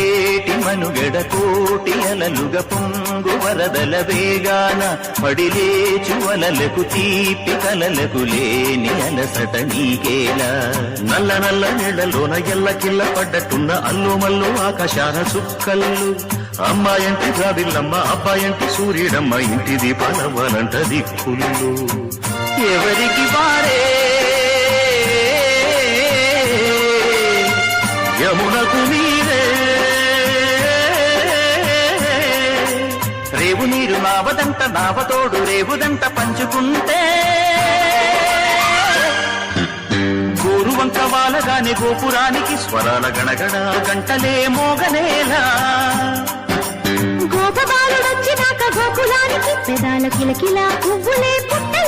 ఏటి మనుగడ కోటి అలలుగ పొంగు వరదల వేగాన పడిలేచు అలలకు తీపి కలలకు లేని అలసట నీకేలా నల్ల నల్ల నీళ్ళలోన ఎల్ల కిల్ల పడ్డట్టున్న అల్లు మల్లు ఆకాశాన చుక్కల్లు అమ్మాయంటి జాబిల్లమ్మ అబ్బాయంటి సూర్యుడమ్మ ఇంటి దీపాలవ్వాలంట దిక్కులు ఎవరికి వారే? యమునకు నీరే రేవు నీరు నావదంట నావతోడు రేవుదంట పంచుకుంటే. గోరు వంక వాలగానే గోపురానికి స్వరాల గణగణ గంటలే మోగనేలా. గోపబాలుడొచ్చినాక గోకులానికి పెదాల కిలకిలా పువ్వులే పుట్టలే